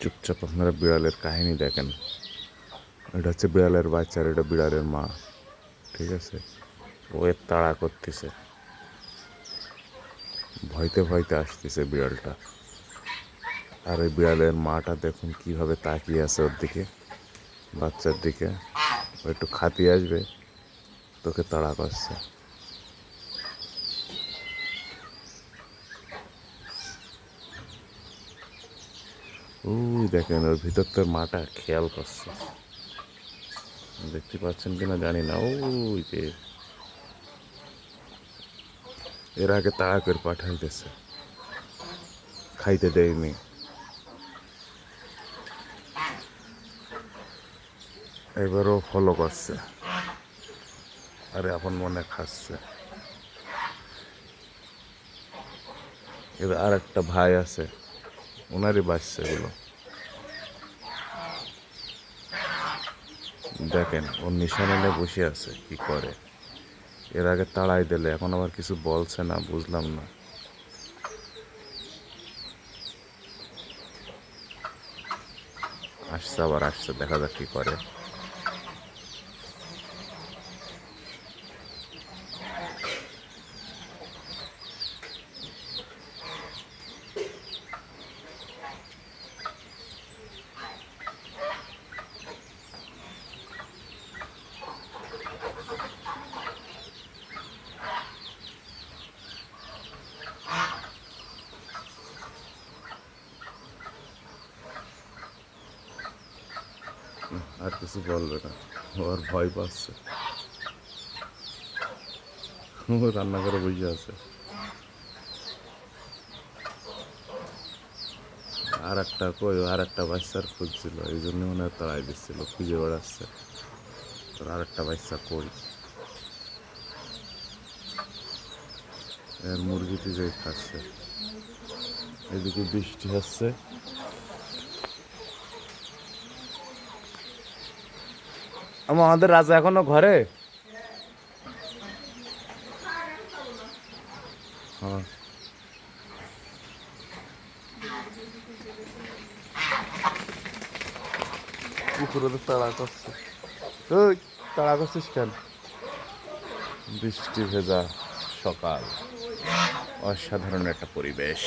চুপচাপ আপনারা বিড়ালের কাহিনী দেখেন। এটা হচ্ছে বিড়ালের বাচ্চা এটা বিড়ালের মা। ঠিক আছে? ও এর তাড়া করতেছে। ভয়তে ভয়তে আসতেছে বিড়ালটা। আর ওই বিড়ালের মাটা দেখুন কীভাবে তাকিয়ে আছে ওর দিকে। বাচ্চার দিকে। ও একটু খাতি আসবে। তোকে তাড়া করছে। ওই দেখেন, ওর ভিতর তোর মাটা খেয়াল করছে। দেখতে পাচ্ছেন কিনা জানি না, ওই যে। এর আগে তাড়া করে পাঠাইতেছে। খাইতে দেয়নি। এবারও ফলো করছে। আরে আপন মনে খাচ্ছে। এবার আর একটা ভাই আছে। ওনারই বাচ্চা এগুলো। দেখেন, ও নিশানে নিয়ে বসে আছে, কি করে? এর আগে তাড়াই দিলে, এখন আবার কিছু বলছে না, বুঝলাম না। আসছে আবার, আসছে, দেখা যাক কি করে। আর কিছু বলবে না। ও আর ভয় পাচ্ছে। রান্না করে বসে আছে। আর একটা কই, আর একটা বাচ্চার খুঁজছিল। এই জন্য মনে হয় তাড়াই দিচ্ছিল, খুঁজে বেড়াচ্ছে। তোর আর একটা বাচ্চা কই? এর মুরগিটি যে খাচ্ছে। এদিকে বৃষ্টি হচ্ছে। আমাদের রাজা এখনও ঘরে? হ্যাঁ। পুকুরে তাড়া করছে। ওই তাড়া করছিস কেন? বৃষ্টি ভেজা সকাল। অসাধারণ একটা পরিবেশ।